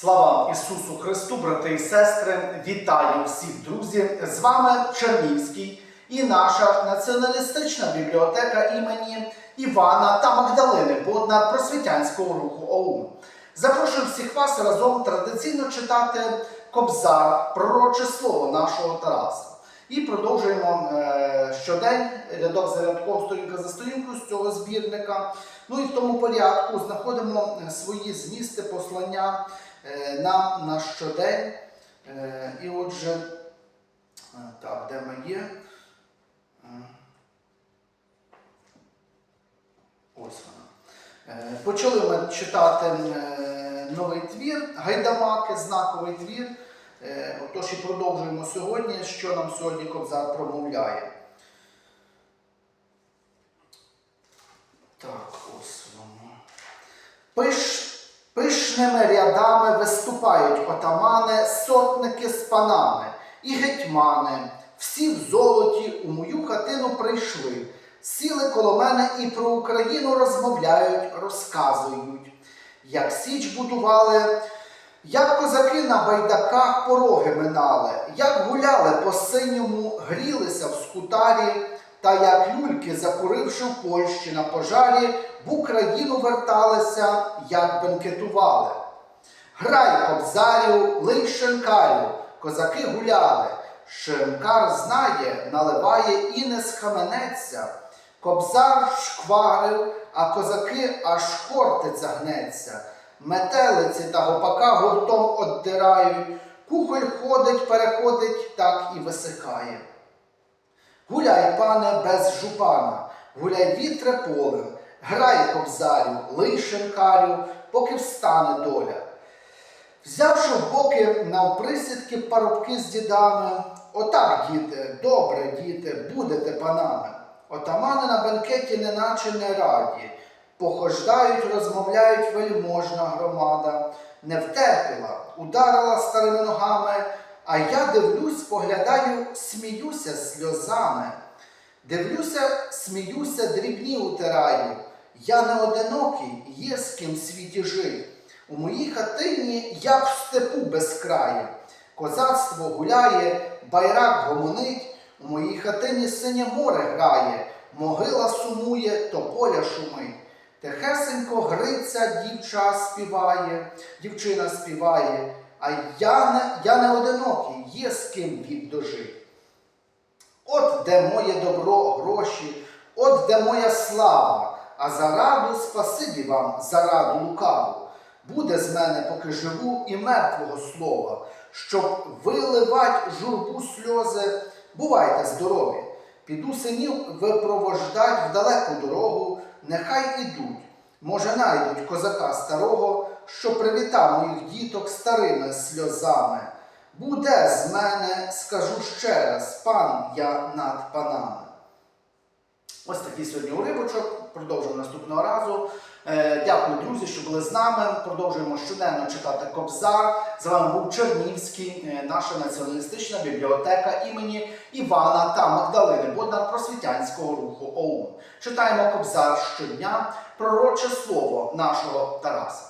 Слава Ісусу Христу, брати і сестри! Вітаю всіх друзі! З вами Чернівський і наша націоналістична бібліотека імені Івана та Магдалини Боднар просвітянського руху ОУН. Запрошую всіх вас разом традиційно читати Кобзар, пророче слово нашого Тараса. І продовжуємо е, щодень рядок за рядком, сторінка за сторінкою з цього збірника. Ну і в тому порядку знаходимо е, свої змісти, послання нам на щодень. Е, І отже, е, так, де ми є? Е, Ось вона. Е, Почали ми читати е, новий твір, гайдамаки, знаковий твір. Е, Отож і продовжуємо сьогодні, що нам сьогодні Кобзар промовляє. Так, ось воно. Пиш, пишними рядами виступають отамани, сотники з панами і гетьмани. Всі в золоті у мою хатину прийшли. Сіли коло мене і про Україну розмовляють, розказують. Як Січ будували, як козаки на байдаках пороги минали, як гуляли по синьому, грілися в скутарі, та як люльки, закуривши в Польщі на пожарі, в Україну верталися, як бенкетували. Грай кобзарю, лий шинкарю, козаки гуляли. Шинкар знає, наливає і не схаменеться. Кобзар шкварив, а козаки аж хортиця гнеться. Метелиці та гопака гуртом оддирають. Кухоль ходить, переходить, так і висихає. Гуляй, пане, без жупана, гуляй вітре полем, грай кобзарю, лий шинкарю, поки встане доля. Взявши в боки навприсідки парубки з дідами, отак, діти, добре, діти, будете панами. Отамани на бенкеті неначе не раді, похождають, розмовляють вельможна громада, не втерпіла, ударила старими ногами, а я дивлюсь, поглядаю, сміюся сльозами. Дивлюся, сміюся, дрібні утираю. Я не одинокий, є з ким світі жить. У моїй хатині, як в степу безкрає. Козацтво гуляє, байрак гомонить, у моїй хатині синє море грає, могила сумує, тополя шумить. Тихесенько гриця дівча співає, дівчина співає, а я не, я не одинокий, є з ким вік дожить. От де моє добро, гроші, от де моя слава, а за раду спасибі вам, за раду лукаву. Буде з мене, поки живу, і мертвого слова, щоб виливать журбу сльози. Бувайте здорові. Піду синів випровождать в далеку дорогу, нехай ідуть. Може, найдуть козака старого, що привіта моїх діток старими сльозами. Буде з мене, скажу ще раз, пан я над панами. Ось такий сьогодні уривочок. Продовжуємо наступного разу. Е, Дякую, друзі, що були з нами. Продовжуємо щоденно читати Кобзар. З вами був Чернівський, е, наша націоналістична бібліотека імені Івана та Магдалини Боднар просвітянського руху ОУН. Читаємо Кобзар щодня, пророче слово нашого Тараса.